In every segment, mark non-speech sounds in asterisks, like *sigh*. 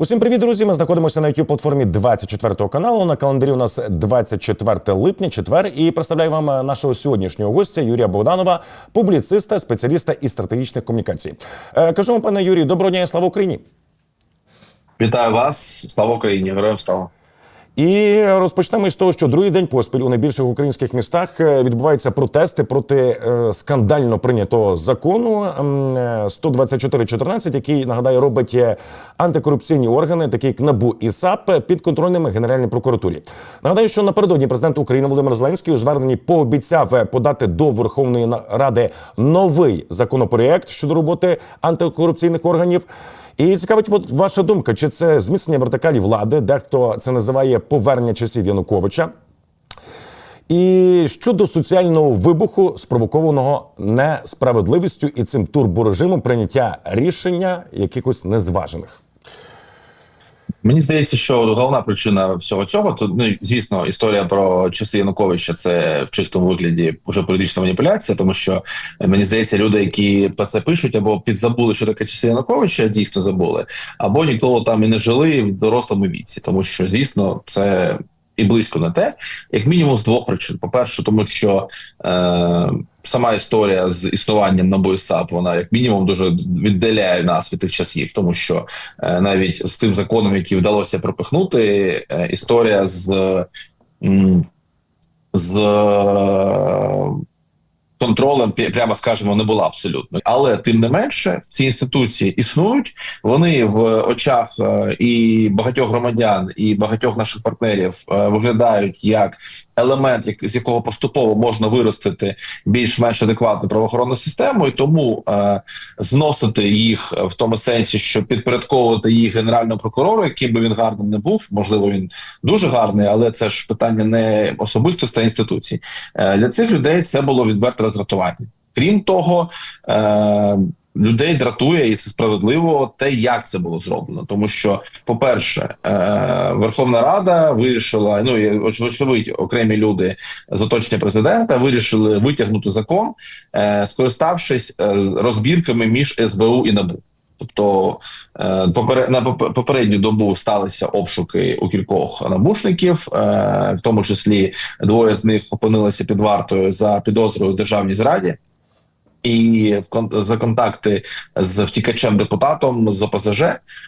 Усім привіт, друзі! Ми знаходимося на youtube платформі 24 каналу. На календарі у нас 24 липня, четвер. І представляю вам е, нашого сьогоднішнього гостя Юрія Богданова, публіциста, спеціаліста із стратегічних комунікацій. Е, вам, пане Юрію, доброго дня, і слава Україні! Вітаю вас, слава Україні, героям слава. І розпочнемо із того, що другий день поспіль у найбільших українських містах е, відбуваються протести проти е, скандально прийнятого закону ем, е, 124.14, який нагадаю робить антикорупційні органи, такі як НАБУ і САП, під контрольними Генеральній прокуратурі. Нагадаю, що напередодні президент України Володимир Зеленський у зверненні пообіцяв подати до Верховної Ради новий законопроєкт щодо роботи антикорупційних органів. І цікавить, от ваша думка, чи це зміцнення вертикалі влади, дехто це називає повернення часів Януковича. І щодо соціального вибуху, спровокованого несправедливістю і цим турборежимом прийняття рішення якихось незважених. Мені здається, що головна причина всього цього то ну звісно, історія про часи Януковича це в чистому вигляді вже політична маніпуляція, тому що е, мені здається, люди, які про це пишуть, або підзабули, що таке часи Януковича, дійсно забули, або ніколи там і не жили в дорослому віці, тому що звісно, це. І близько не те, як мінімум з двох причин. По-перше, тому що е, сама історія з існуванням НАБУ і САП, вона як мінімум дуже віддаляє нас від тих часів, тому що е, навіть з тим законом, який вдалося пропихнути, е, історія з, Е, з е, контролем, прямо скажемо, не була абсолютно. Але тим не менше, ці інституції існують. Вони в очах е, і багатьох громадян, і багатьох наших партнерів е, виглядають як елемент, як- з якого поступово можна виростити більш-менш адекватну правоохоронну систему, і тому е, зносити їх в тому сенсі, що підпорядковувати їх генеральному прокурору, яким би він гарним не був, можливо, він дуже гарний, але це ж питання не особистості, а інституцій. Е, Для цих людей це було відверте роздратування. Крім того, е, людей дратує, і це справедливо те, як це було зроблено. Тому що, по-перше, е, Верховна Рада вирішила, ну і оч- окремі люди з оточення президента вирішили витягнути закон, е, скориставшись е, розбірками між СБУ і НАБУ. Тобто е, на попередню добу сталися обшуки у кількох набушників, е, в тому числі двоє з них опинилися під вартою за підозрою у державній зраді. І за контакти з втікачем депутатом з ОПЗЖ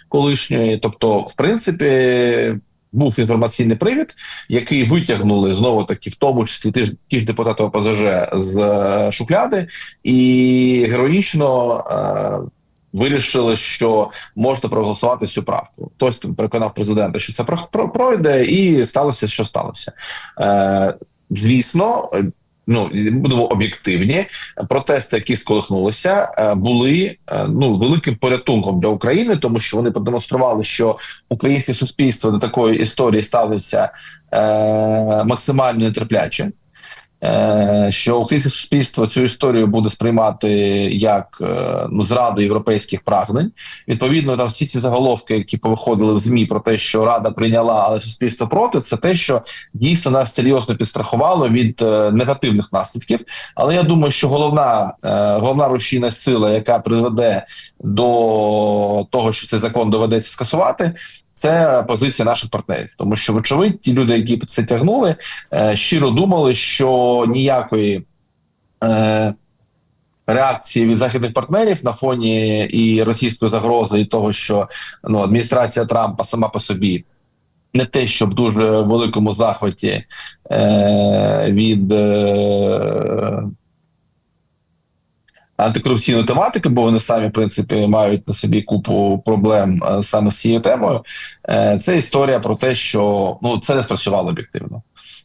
колишньої. Тобто, в принципі, був інформаційний привід, який витягнули знову таки, в тому числі ті ж, ті ж депутати ОПЗЖ з е, шухляди, і героїчно вирішили, що можна проголосувати цю правку. Хтось там переконав президента, що це про- про- пройде, і сталося, що сталося. Е, звісно. Ну будемо об'єктивні. Протести, які сколихнулися, е, були е, ну великим порятунком для України, тому що вони продемонстрували, що українське суспільство до такої історії ставиться е, максимально нетерпляче. Е, що українське суспільство цю історію буде сприймати як е, ну зраду європейських прагнень. Відповідно, там всі ці заголовки, які повиходили в змі про те, що Рада прийняла, але суспільство проти, це те, що дійсно нас серйозно підстрахувало від е, негативних наслідків. Але я думаю, що головна головна рушійна сила, яка приведе до того, що цей закон доведеться скасувати. Це позиція наших партнерів, тому що вочевидь ті люди, які це тягнули, е, щиро думали, що ніякої е, реакції від західних партнерів на фоні і російської загрози, і того, що ну адміністрація Трампа сама по собі не те, щоб дуже великому захваті е, від. Е, Антикорупційної тематики, бо вони самі в принципі мають на собі купу проблем е, саме з цією темою. Е, Це історія про те, що ну це не спрацювало об'єктивно.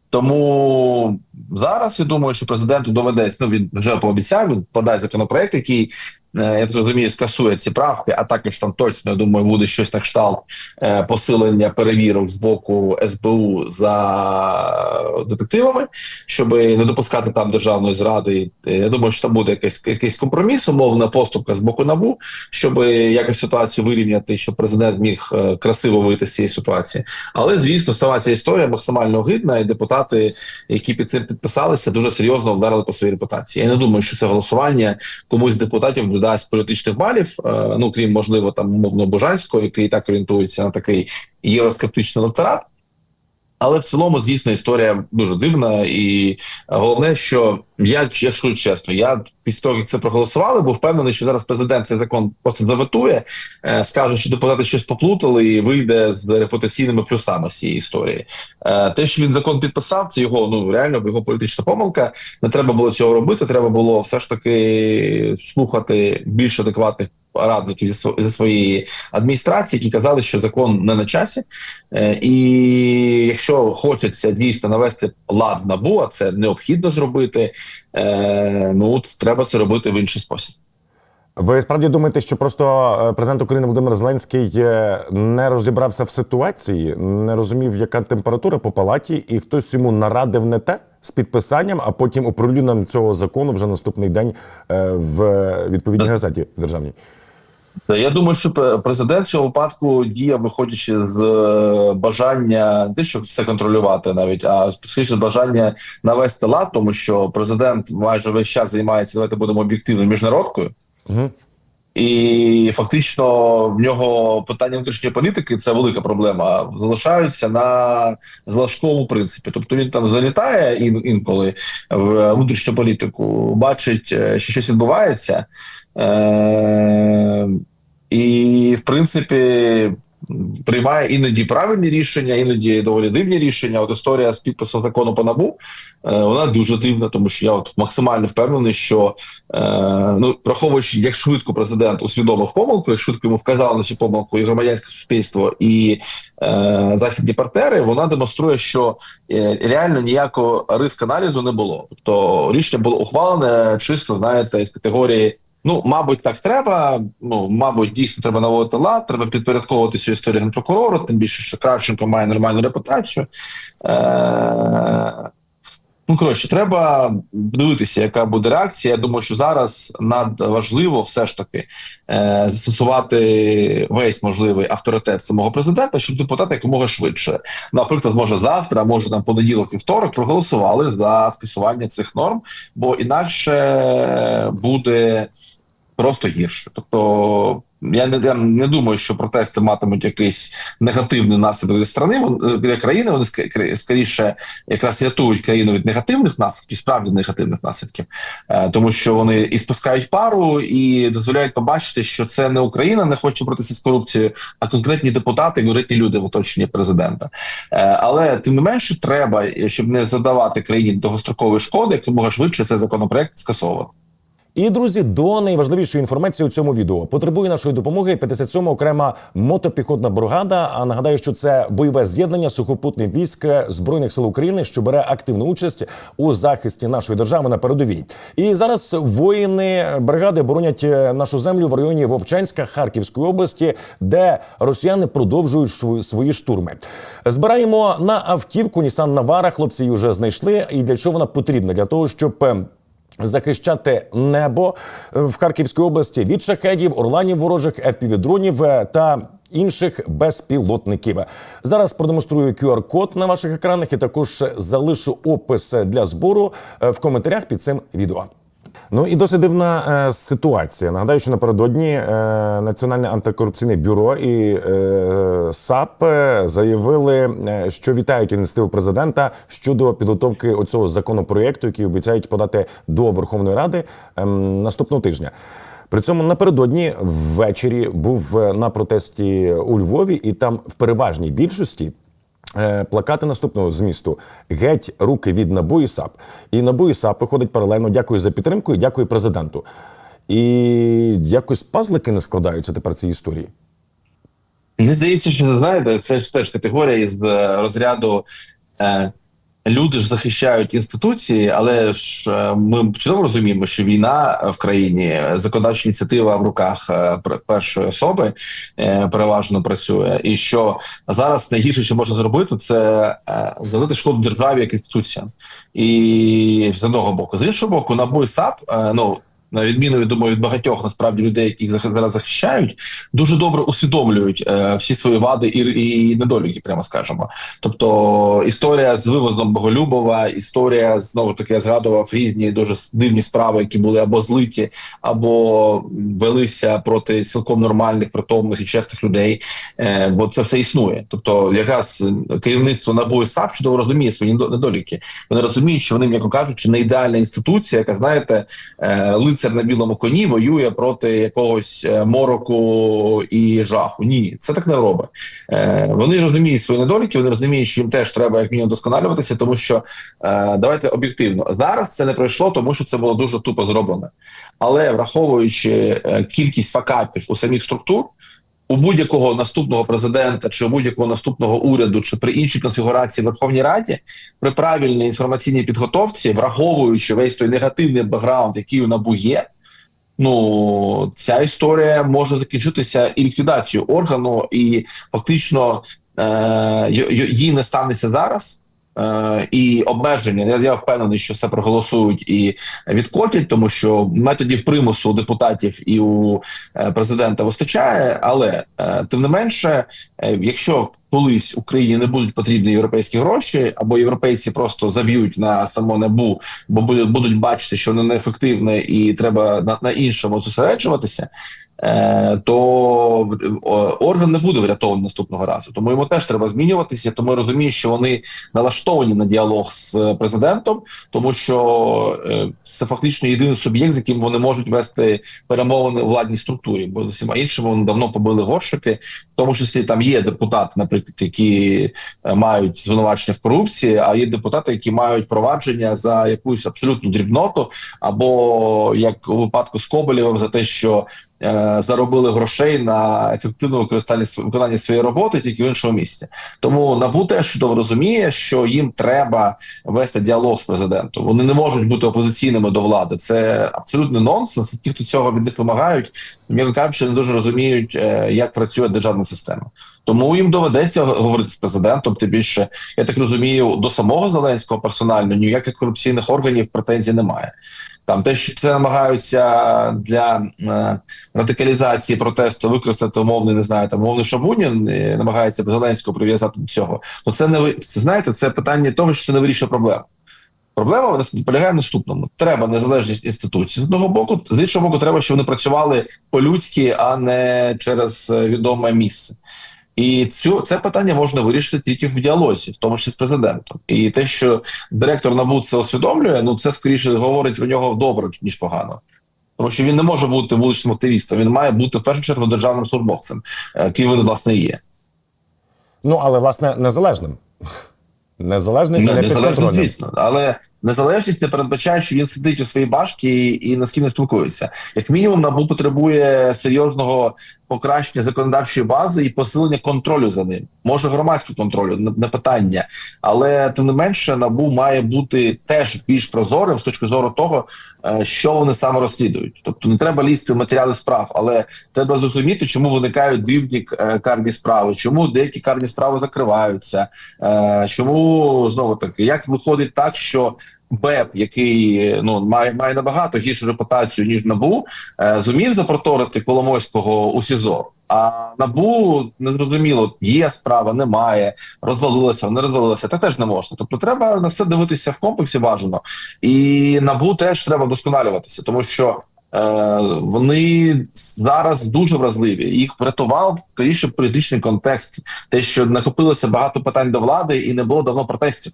Тому зараз я думаю, що президенту доведеться. Ну він вже пообіцяв, він подасть законопроект, який я так розумію, скасує ці правки, а також там точно я думаю, буде щось на кшталт е, посилення перевірок з боку СБУ за детективами, щоб не допускати там державної зради. Е, Я думаю, що там буде якийсь якийсь компроміс, умовна поступка з боку набу, щоб якось ситуацію вирівняти, щоб президент міг е, красиво вийти з цієї ситуації. Але звісно, сама ця історія максимально огидна, і депутати, які під цим підписалися, дуже серйозно вдарили по своїй репутації. Я не думаю, що це голосування комусь з депутатів дасть політичних балів. е, Ну крім можливо, там умовно Бужанського, який так орієнтується на такий євроскептичний електорат. Але в цілому, звісно, історія дуже дивна, і головне, що я якщо чесно, я після того, як це проголосували, був впевнений, що зараз президент цей закон просто заветує, е, скаже, що депутати щось поплутали, і вийде з репутаційними плюсами цієї історії. Е, Те, що він закон підписав, це його ну реально його політична помилка. Не треба було цього робити. Треба було все ж таки слухати більш адекватних радників зі своєї адміністрації, які казали, що закон не на часі. Е, І якщо хочеться дійсно навести лад НАБУ, а це необхідно зробити. е, Ну треба це робити в інший спосіб. Ви справді думаєте, що просто е, президент України Володимир Зеленський не розібрався в ситуації, не розумів, яка температура по палаті, і хтось йому нарадив не те з підписанням, а потім оприлюдненням цього закону вже наступний день в відповідній газеті державній. Та Я думаю, що президент в цьому випадку діяв, виходячи з е, бажання не щоб все контролювати, навіть а з бажання навести лад, тому що президент майже весь час займається. Давайте будемо об'єктивно міжнародкою. Угу. І фактично в нього питання внутрішньої політики це велика проблема. Залишаються на залишковому принципі. Тобто він там залітає ін, інколи в внутрішню політику, бачить, е, що щось відбувається, е- і в принципі. Приймає іноді правильні рішення, іноді доволі дивні рішення. От історія з підписом закону по набу е, вона дуже дивна, тому що я от максимально впевнений, що е, ну враховуючи, як швидко президент усвідомив помилку, як швидко йому вказали на цю помилку і громадянське суспільство, і е, західні партнери, вона демонструє, що е, реально ніякого риск аналізу не було. Тобто рішення було ухвалене чисто, знаєте, з категорії. Ну, мабуть, так треба. Ну, мабуть, дійсно треба наводити лад, треба підпорядковувати цю історію генпрокурору, тим більше, що Кравченко має нормальну репутацію. Е- Ну, коротше, треба дивитися, яка буде реакція. Я думаю, що зараз надважливо все ж таки е, застосувати весь можливий авторитет самого президента, щоб депутати якомога швидше, наприклад, може завтра, може там понеділок, вівторок, проголосували за скасування цих норм, бо інакше буде просто гірше. Тобто. Я не, я не думаю, що протести матимуть якийсь негативний наслідок для страни вон- для країни. Вони скоріше якраз рятують країну від негативних наслідків, справді негативних наслідків, Е, тому що вони і спускають пару і дозволяють побачити, що це не Україна не хоче боротися з корупцією, а конкретні депутати, конкретні люди в оточенні президента. Е, Але тим не менше, треба, щоб не задавати країні довгострокової шкоди, якомога швидше цей законопроект скасовувати. І друзі, до найважливішої інформації у цьому відео потребує нашої допомоги 57 окрема мотопіхотна бригада. А нагадаю, що це бойове з'єднання сухопутних військ збройних сил України, що бере активну участь у захисті нашої держави на передовій. І зараз воїни бригади боронять е, нашу землю в районі Вовчанська Харківської області, де росіяни продовжують свої штурми. Збираємо на автівку Нісан Навара. Хлопці її вже знайшли. І для чого вона потрібна? Для того, щоб е, захищати небо е, в Харківській області від шахедів, орланів ворожих, FPV-дронів е, та інших безпілотників. Зараз продемонструю QR-код на ваших екранах і також залишу опис для збору е, в коментарях під цим відео. Ну і досить дивна е, ситуація. Нагадаю, що напередодні е, Національне антикорупційне бюро і е, САП е, заявили, е, що вітають ініціативу президента щодо підготовки оцього законопроєкту, який обіцяють подати до Верховної Ради ем, наступного тижня. При цьому напередодні ввечері був е, на протесті у Львові, і там в переважній більшості е, плакати наступного змісту: геть руки від НАБУ і САП. І НАБУ і САП виходить паралельно. Дякую за підтримку і дякую президенту. І якось пазлики не складаються тепер ці історії. Мені здається, що знаєте, це ж теж категорія із е, розряду. Е, Люди ж захищають інституції, але ж е, ми чудово розуміємо, що війна в країні, законодавча ініціатива в руках е, першої особи е, переважно працює, і що зараз найгірше, що можна зробити, це е, залити шкоду державі як інституціям. І з одного боку, з іншого боку, НАБУ і САП, е, ну на відміну від думаю, від багатьох насправді людей, яких зараз захищають, дуже добре усвідомлюють е, всі свої вади і, і недоліки, прямо скажемо. Тобто історія з вивозом Боголюбова, історія знову таки я згадував різні дуже дивні справи, які були або злиті, або велися проти цілком нормальних, притомних і чесних людей. Е, бо це все існує. Тобто, якраз керівництво НАБУ і САП чудово розуміє свої недоліки. Вони розуміють, що вони, м'яко кажучи, не ідеальна інституція, яка знаєте, е, лицар на білому коні воює проти якогось е, мороку і жаху. Ні, це так не робить. Е, Вони розуміють свої недоліки. Вони розуміють, що їм теж треба як мінімум досконалюватися, тому що е, давайте об'єктивно зараз це не пройшло, тому що це було дуже тупо зроблено. Але враховуючи кількість факапів у самих структур, у будь-якого наступного президента чи у будь-якого наступного уряду, чи при іншій конфігурації в Верховній Раді, при правильній інформаційній підготовці, враховуючи весь той негативний бекграунд, який у НАБУ є, ну ця історія може закінчитися і ліквідацією органу, і фактично е, й- не станеться зараз. Е, і обмеження. Я, я впевнений, що це проголосують і відкотять, тому що методів примусу у депутатів і у е, президента вистачає. Але е, тим не менше, якщо колись Україні не будуть потрібні європейські гроші, або європейці просто заб'ють на само небу, бо будуть, будуть бачити, що воно неефективне і треба на, на іншому зосереджуватися. е, То орган не буде врятований наступного разу, тому йому теж треба змінюватися. Тому я розумію, що вони налаштовані на діалог з президентом, тому що е, це фактично єдиний суб'єкт, з яким вони можуть вести перемовини у владній структурі, бо з усіма іншими вони давно побили горшики. В тому числі там є депутати, наприклад, які е, мають звинувачення в корупції, а є депутати, які мають провадження за якусь абсолютну дрібноту, або як у випадку з Коболєвим за те, що заробили грошей на ефективне використання виконання своєї роботи тільки в іншому місці. Тому НАБУ теж чудово розуміє, що їм треба вести діалог з президентом. Вони не можуть бути опозиційними до влади. Це абсолютно нонсенс. Ті, хто цього від них вимагають, м'яко кажучи, не дуже розуміють, е, як працює державна система. Тому їм доведеться говорити з президентом. Тим більше, я так розумію, до самого Зеленського персонально ніяких корупційних органів претензій немає. Там те, що це намагаються для е, радикалізації протесту використати умовний, не знаю, там умовний Шабунін е, намагається Зеленського прив'язати до цього. Ну це не ви знаєте, це питання того, що це не вирішує проблему. Проблема вона полягає в наступному: треба незалежність інституцій з одного боку, з іншого боку, треба, щоб вони працювали по-людськи, а не через е, відоме місце. І цю це питання можна вирішити тільки в діалозі, в тому числі з президентом. І те, що директор НАБУ це усвідомлює, ну це скоріше говорить про нього добре ніж погано. Тому що він не може бути вуличним активістом, він має бути в першу чергу державним службовцем, е, ким він власне є. Ну але власне незалежним. *laughs* Незалежним і Не, не незалежно, підконтрольним. звісно, але незалежність не передбачає, що він сидить у своїй башті і, і з ким не спілкується. Як мінімум, набу потребує серйозного покращення законодавчої бази і посилення контролю за ним. Може громадського контролю, не, не питання, але тим не менше, набу має бути теж більш прозорим з точки зору того, е, що вони саме розслідують. Тобто не треба лізти в матеріали справ, але треба зрозуміти, чому виникають дивні е, карні справи, чому деякі карні справи закриваються. Е, Чому знову таки, як виходить так, що БЕП, який е, ну має має набагато гіршу репутацію ніж набу, е, зумів запроторити Коломойського у СІЗО. А набу незрозуміло, є справа, немає, розвалилася, не розвалилася. Так теж не можна. Тобто, треба на все дивитися в комплексі бажано, і набу теж треба вдосконалюватися, тому що. Е, вони зараз дуже вразливі. Їх врятував скоріше політичний контекст, те, що накопилося багато питань до влади, і не було давно протестів.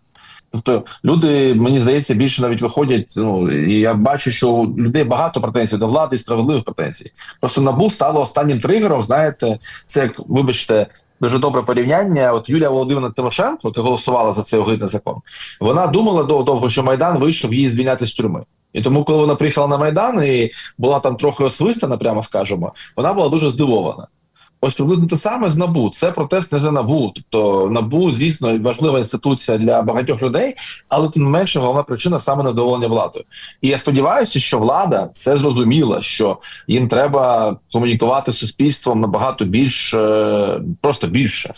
Тобто люди, мені здається, більше навіть виходять. Ну і я бачу, що у людей багато претензій до влади і справедливих претензій. Просто набу стало останнім тригером. Знаєте, це як вибачте. Дуже добре порівняння. От Юлія Володимирівна Тимошенко, яка голосувала за цей огидний закон, вона думала дов- довго, що Майдан вийшов її звільняти з тюрми. І тому, коли вона приїхала на Майдан і була там трохи освистана, прямо скажемо, вона була дуже здивована. Ось приблизно те саме з набу. Це протест не за набу. Тобто набу, звісно, важлива інституція для багатьох людей, але тим не менше головна причина саме невдоволення владою. І я сподіваюся, що влада це зрозуміла, що їм треба комунікувати з суспільством набагато більш е, просто більше.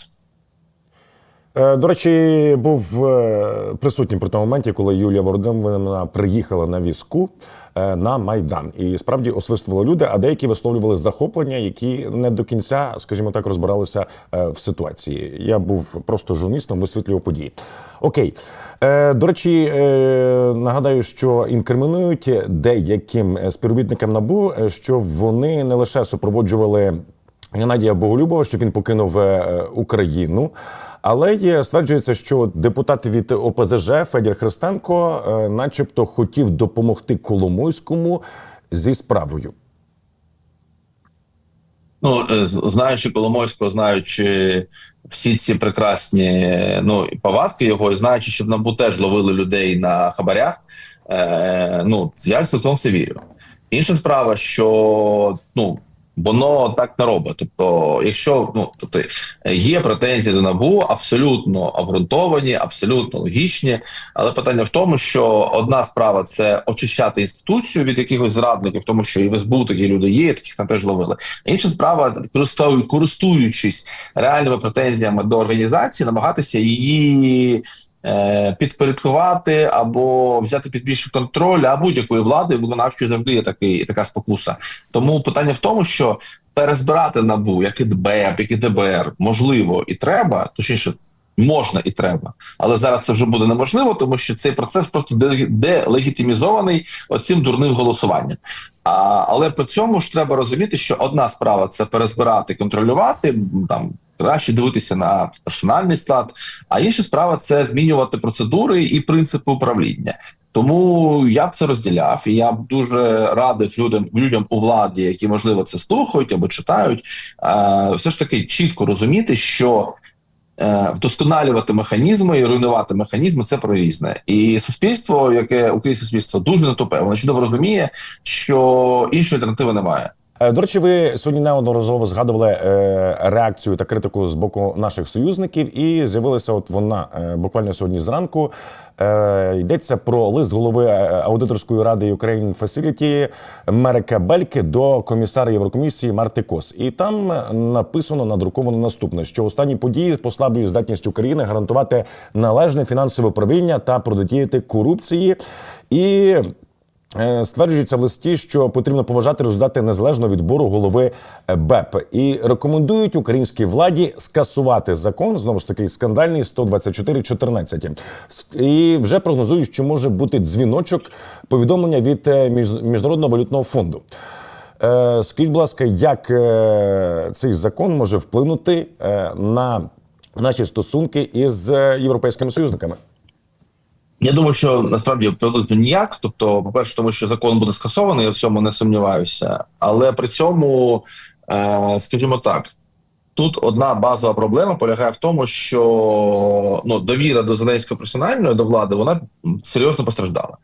Е, До речі, був е, присутній при тому моменті, коли Юлія Володимирівна приїхала на візку е, на Майдан. І справді освистували люди, а деякі висловлювали захоплення, які не до кінця, скажімо так, розбиралися в ситуації. Я був просто журналістом, висвітлював події. Окей. До речі, нагадаю, що інкримінують деяким співробітникам НАБУ, що вони не лише супроводжували Геннадія Боголюбова, що він покинув Україну. Але є стверджується, що депутат від ОПЗЖ Федір Христенко, е, начебто, хотів допомогти Коломойському зі справою. Ну, е, знаючи Коломойського, знаючи всі ці прекрасні ну, повадки його, і знаючи, що в НАБУ теж ловили людей на хабарях, е, ну, я цілком це вірю. Інша справа, що ну, воно так не робить. Тобто, якщо ну, тобто, є претензії до НАБУ, абсолютно обґрунтовані, абсолютно логічні, але питання в тому, що одна справа це очищати інституцію від якихось зрадників, тому що і в СБУ такі люди є, таких там теж ловили. Інша справа, користуючись, реальними претензіями до організації, намагатися її. Е, Підпорядкувати або взяти під більший контроль, а будь-якої влади виконавчої завжди є такий така спокуса. Тому питання в тому, що перезбирати набу, як і ДБЕП, як і ДБР, можливо і треба, точніше, можна і треба, але зараз це вже буде неможливо, тому що цей процес просто де- делегітимізований оцим дурним голосуванням. А, але при цьому ж треба розуміти, що одна справа це перезбирати, контролювати там. Краще дивитися на персональний склад, а інша справа це змінювати процедури і принципи управління. Тому я б це розділяв, і я б дуже радив людям людям у владі, які можливо це слухають або читають, е, все ж таки чітко розуміти, що е, вдосконалювати механізми і руйнувати механізми це про різне. І суспільство, яке українське суспільство дуже не тупе, воно чудово розуміє, що іншої альтернативи немає. Е, До речі, ви сьогодні неодноразово згадували е, реакцію та критику з боку наших союзників, і з'явилася от вона е, буквально сьогодні зранку. Йдеться про лист голови аудиторської ради Ukraine Facility Мерека Бельки до комісара Єврокомісії Марти Кос. І там написано надруковано наступне: що останні події послаблюють здатність України гарантувати належне фінансове управління та протидіяти корупції. І Стверджується в листі, що потрібно поважати результати незалежного відбору голови е, БЕП і рекомендують українській владі скасувати закон знову ж таки скандальний 124.14. С- І вже прогнозують, що може бути дзвіночок повідомлення від е, міжнародного валютного фонду. Е, Скажіть, будь ласка, як е, цей закон може вплинути е, на наші стосунки із е, європейськими союзниками? Я думаю, що насправді приблизно ніяк. Тобто, по-перше, тому що закон буде скасований, я в цьому не сумніваюся. Але при цьому, е, скажімо так, тут одна базова проблема полягає в тому, що ну, довіра до Зеленського персональної до влади вона серйозно постраждала.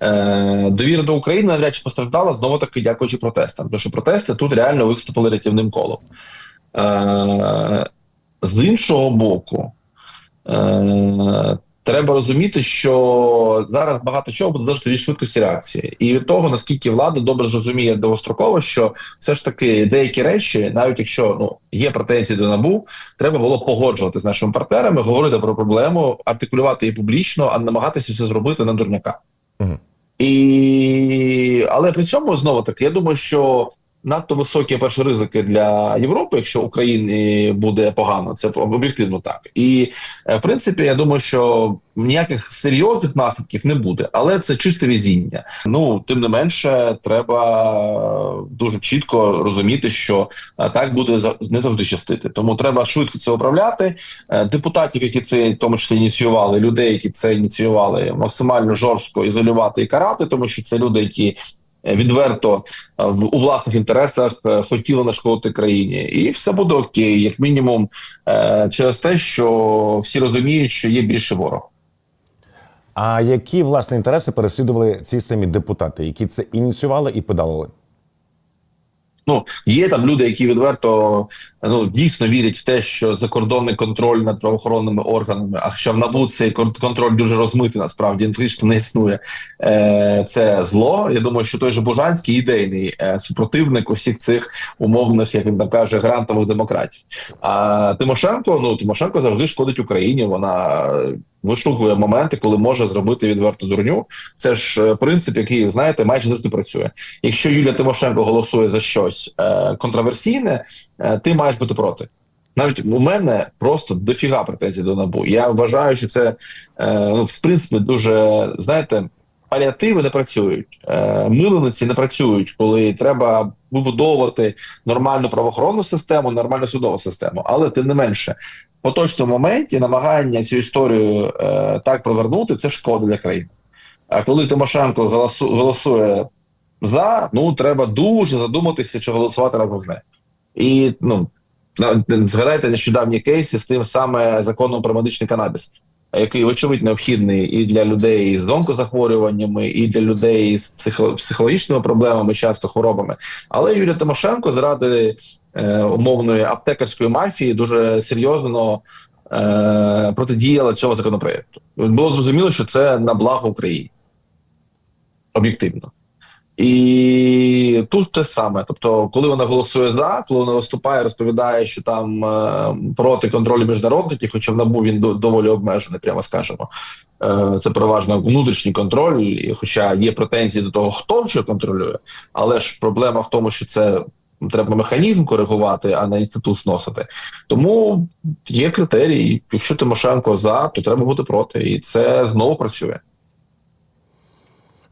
Е, довіра до України навряд чи постраждала знову таки дякуючи протестам. Тому що протести тут реально виступили рятівним колом. Е, з іншого боку, е, треба розуміти, що зараз багато чого буде залежати від швидкості реакції, і від того наскільки влада добре розуміє довгостроково, що все ж таки деякі речі, навіть якщо ну є претензії до набу, треба було погоджувати з нашими партнерами, говорити про проблему, артикулювати її публічно, а намагатися все зробити на дурняка. Мгм. І але при цьому знову таки, я думаю, що надто високі перші ризики для Європи, якщо Україні буде погано, це об'єктивно так. І е, в принципі, я думаю, що ніяких серйозних наслідків не буде, але це чисте везіння. Ну тим не менше, треба дуже чітко розуміти, що е, так буде не завжди щастити. Тому треба швидко це управляти. Е, Депутатів, які це в тому числі ініціювали, людей, які це ініціювали, максимально жорстко ізолювати і карати, тому що це люди, які відверто е, в у власних інтересах е, хотіли нашкодити країні, і все буде окей, як мінімум, е, через те, що всі розуміють, що є більше ворог. А які власне інтереси переслідували ці самі депутати, які це ініціювали і подалили? Ну є там люди, які відверто ну дійсно вірять в те, що закордонний контроль над правоохоронними органами, а що в НАБУ цей кон- контроль дуже розмитий, насправді він фактично не існує. Е, це зло. Я думаю, що той же Бужанський ідейний е, супротивник усіх цих умовних, як він там каже, грантових демократів. А Тимошенко, ну Тимошенко завжди шкодить Україні. Вона вишукує моменти, коли може зробити відверту дурню. Це ж е, принцип, який знаєте, майже завжди працює. Якщо Юлія Тимошенко голосує за щось е, контроверсійне, е, ти маєш бути проти. Навіть у мене просто дофіга претензій до набу. Я вважаю, що це е, ну, в принципі дуже знаєте. Паліативи не працюють, е, милениці не працюють, коли треба вибудовувати нормальну правоохоронну систему, нормальну судову систему. Але тим не менше, в поточному моменті намагання цю історію е, так провернути це шкода для країни. А коли Тимошенко голосує за, ну треба дуже задуматися, чи голосувати разом з нею. І ну згадайте нещодавні кейси з тим саме законом про медичний канабіс, який вочевидь необхідний і для людей з онкозахворюваннями, і для людей з психо- психологічними проблемами, часто хворобами. Але Юлія Тимошенко заради е, умовної аптекарської мафії дуже серйозно е, протидіяла цього законопроекту. Було зрозуміло, що це на благо Україні. Об'єктивно. І тут те саме. Тобто, коли вона голосує за, коли вона виступає, розповідає, що там е, проти контролю міжнародників, хоча в НАБУ він до- доволі обмежений, прямо скажемо. Е, це переважно внутрішній контроль, і хоча є претензії до того, хто що контролює, але ж проблема в тому, що це треба механізм коригувати, а не інститут зносити. Тому є критерії. Якщо Тимошенко за, то треба бути проти, і це знову працює.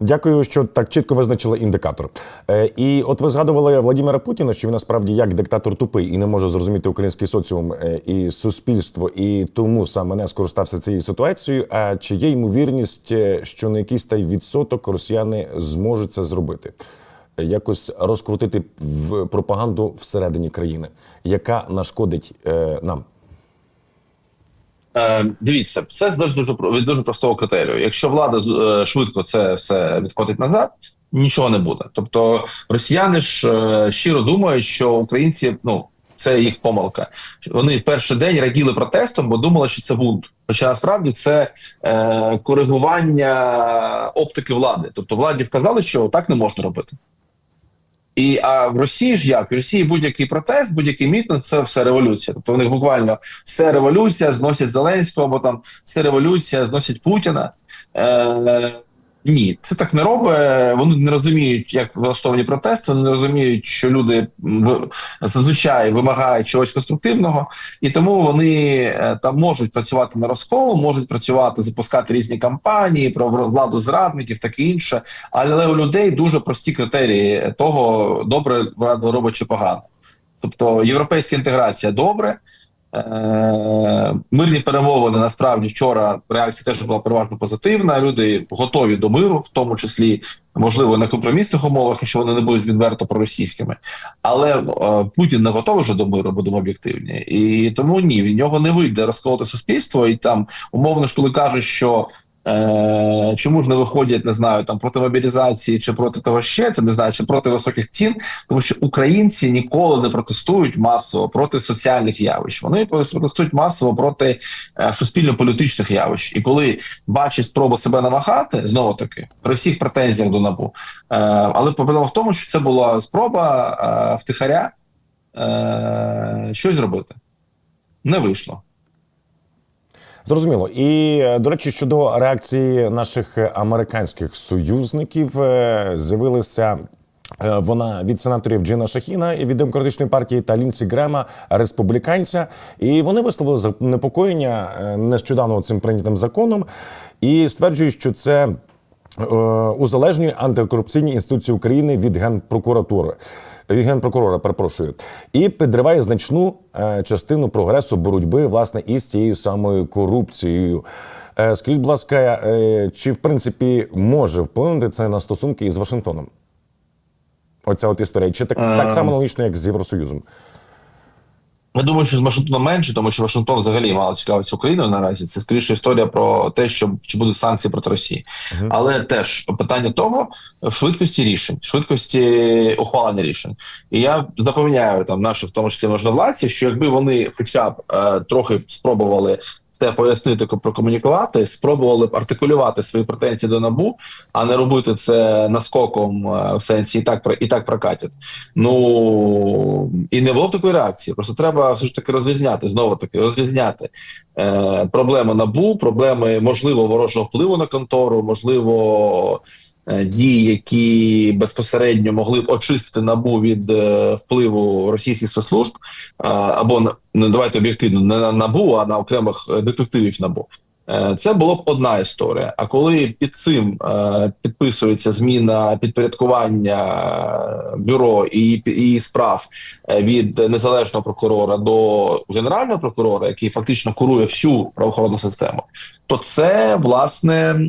Дякую, що так чітко визначили індикатор. Е, і от ви згадували Владимира Путіна, що він насправді як диктатор тупий і не може зрозуміти український соціум е, і суспільство, і тому саме не скористався цією ситуацією. А чи є ймовірність, е, що на якийсь та відсоток росіяни зможуть це зробити? Е, Якось розкрутити в пропаганду всередині країни, яка нашкодить е, нам. Е, дивіться, все залежить дуже від дуже простого критерію. Якщо влада з- е, швидко це все відкотить назад, нічого не буде. Тобто росіяни ж е, щиро думають, що українці ну. Це їх помилка. Вони перший день раділи протестом, бо думали, що це бунт. Хоча насправді це е, коригування оптики влади. Тобто владі вказали, що так не можна робити. І а в Росії ж як в Росії будь-який протест, будь-який мітинг це все революція. Тобто вони буквально все революція, зносять Зеленського, або там все революція, зносять Путіна. Е, ні, це так не робить. Вони не розуміють, як влаштовані протести, вони не розуміють, що люди зазвичай вимагають чогось конструктивного, і тому вони е, там можуть працювати на розкол, можуть працювати, запускати різні кампанії про владу зрадників, таке інше. Але у людей дуже прості критерії того, добре влада робить чи погано. Тобто європейська інтеграція добре. Е, Мирні перемовини насправді вчора реакція теж була переважно позитивна. Люди готові до миру, в тому числі можливо на компромісних умовах, якщо вони не будуть відверто проросійськими. Але е, Путін не готовий вже до миру, будемо об'єктивні, і тому ні, в нього не вийде розколоти суспільство, і там умовно ж, коли кажуть, що. Е, чому ж не виходять, не знаю, там проти мобілізації чи проти того ще це не знаю, чи проти високих цін, тому що українці ніколи не протестують масово проти соціальних явищ. Вони протестують масово проти е, суспільно-політичних явищ. І коли бачать спробу себе намагати, знову таки при всіх претензіях до набу. Е, але проблема в тому, що це була спроба е, втихаря е, щось зробити. Не вийшло. Зрозуміло. І е, до речі, щодо реакції наших американських союзників, е, з'явилися. е, Вона від сенаторів Джина Шахіна і від демократичної партії та Лінсі Грема, республіканця, і вони висловили занепокоєння нещодавно цим прийнятим законом і стверджують, що це узалежнює антикорупційні інституції України від генпрокуратури. Генпрокурора, перепрошую, і підриває значну е, частину прогресу боротьби власне із цією самою корупцією. Е, скажіть, будь ласка, е, чи в принципі може вплинути це на стосунки із Вашингтоном? Оця от історія, чи так, так само аналогічно, як з Євросоюзом? Я думаю, що з Вашингтоном менше, тому що Вашингтон взагалі мало цікавиться Україною наразі. Це скоріше історія про те, що чи будуть санкції проти Росії, Мгм. але теж питання того в швидкості рішень, швидкості ухвалення рішень. І я запевняю там наших, в тому числі можновладці, що якби вони, хоча б е, трохи спробували. Це пояснити, прокомунікувати, спробували б артикулювати свої претензії до набу, а не робити це наскоком е, в сенсі і так і так прокатять. Ну і не було б такої реакції. Просто треба все ж таки розрізняти знову таки розрізняти е, проблеми набу, проблеми можливо ворожого впливу на контору, можливо. Е, Дії, які безпосередньо могли б очистити набу від е, впливу російських спецслужб, е, або не давайте об'єктивно не на набу, а на окремих детективів набу. Це було б одна історія. А коли під цим підписується зміна підпорядкування бюро і, і справ від незалежного прокурора до генерального прокурора, який фактично курує всю правоохоронну систему, то це власне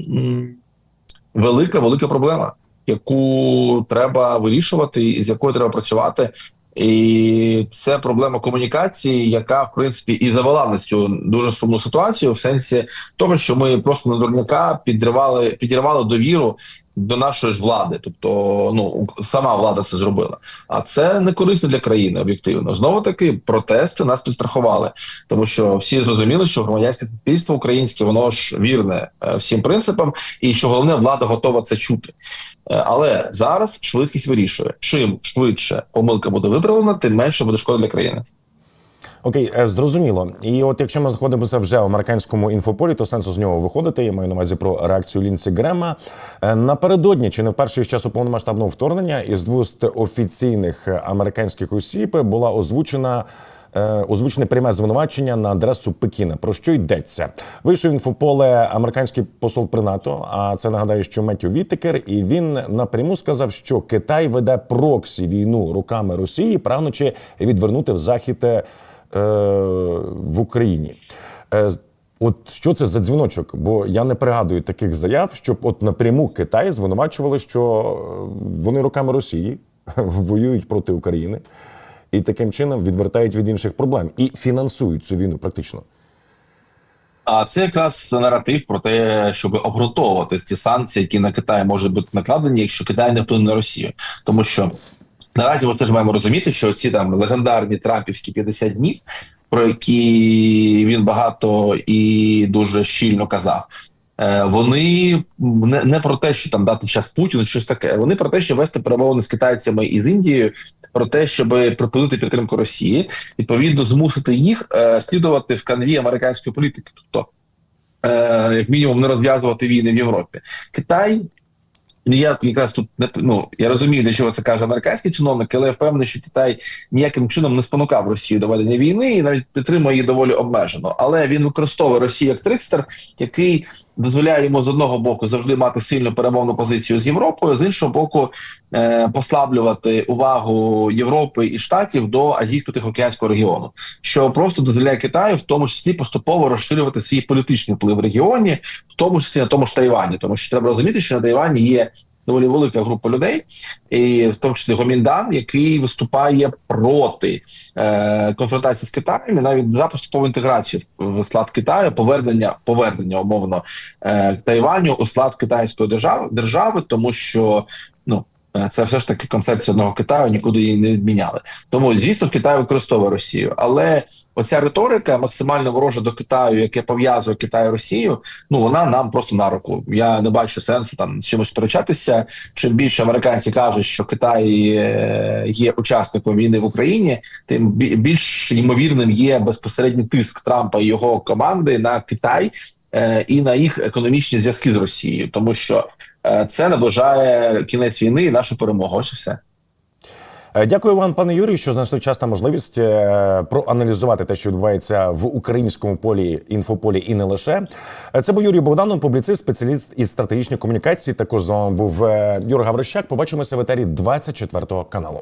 велика велика проблема, яку треба вирішувати, і з якою треба працювати. І це проблема комунікації, яка в принципі і завела на цю дуже сумну ситуацію, в сенсі того, що ми просто на дурника підривали, підірвали довіру до нашої ж влади. Тобто, ну сама влада це зробила. А це не корисно для країни об'єктивно. Знову таки протести нас підстрахували, тому що всі зрозуміли, що громадянське суспільство українське воно ж вірне е, всім принципам, і що головне влада готова це чути. Е, Але зараз швидкість вирішує. Чим швидше помилка буде виправлена, тим менше буде шкода для країни. Окей, е, зрозуміло. І от якщо ми знаходимося вже в американському інфополі, то сенсу з нього виходити. Я маю на увазі про реакцію Лінці Грема. Е, Напередодні чи не вперше з часу повномасштабного вторгнення із двост офіційних американських осіб була озвучена. е, Озвучене пряме звинувачення на адресу Пекіна. Про що йдеться? Вийшов інфополе американський посол при НАТО. А це нагадаю, що Меттю Вітекер, і він напряму сказав, що Китай веде проксі війну руками Росії, прагнучи відвернути в захід в Україні. Е, От що це за дзвіночок? Бо я не пригадую таких заяв, щоб от напряму Китай звинувачували, що е, вони руками Росії *laughs* воюють проти України і таким чином відвертають від інших проблем і фінансують цю війну практично. А це якраз наратив про те, щоб обґрунтовувати ці санкції, які на Китай можуть бути накладені, якщо Китай не вплине на Росію, тому що наразі ми це ж маємо розуміти, що ці там легендарні Трампівські 50 днів, про які він багато і дуже щільно казав. е, Вони не, не про те, що там дати час Путіну, щось таке. Вони про те, що вести перемовини з китайцями і з Індією, про те, щоб припинити підтримку Росії, відповідно змусити їх е, слідувати в канві американської політики, тобто е, як мінімум не розв'язувати війни в Європі. Китай. Я якраз тут не ну я розумію, для чого це каже американський чиновник, але я впевнений, що Китай ніяким чином не спонукав Росію до ведення війни і навіть підтримує її доволі обмежено. Але він використовує Росію як трикстер, який дозволяє йому з одного боку завжди мати сильну перемовну позицію з Європою, з іншого боку, е, послаблювати увагу Європи і Штатів до азійсько-тихоокеанського регіону, що просто дозволяє Китаю в тому числі поступово розширювати свій політичний вплив в регіоні, в тому числі на тому ж Тайвані, тому що треба розуміти, що на Тайвані є доволі велика група людей, і в тому числі Гоміндан, який виступає проти е, конфронтації з Китаєм, і навіть за поступову інтеграцію в склад Китаю, повернення повернення умовно е, Тайваню у склад китайської держави держави, тому що ну. Це все ж таки концепція одного Китаю, нікуди її не відміняли. Тому звісно, Китай використовує Росію, але оця риторика максимально ворожа до Китаю, яке пов'язує Китай і Росію. Ну вона нам просто на руку. Я не бачу сенсу там з чимось сперечатися. Чим більше американці кажуть, що Китай є учасником війни в Україні, тим більш ймовірним є безпосередній тиск Трампа і його команди на Китай е, і на їх економічні зв'язки з Росією, тому що це наближає кінець війни і нашу перемогу. Ось і все. Е, Дякую вам, пане Юрію, що знайшли час та можливість е, проаналізувати те, що відбувається в українському полі інфополі, і не лише. Е, Це був Юрій Богданов, публіцист, спеціаліст із стратегічної комунікації. Також з вами був е, Юр Гаврищак. Побачимося в етері 24 каналу.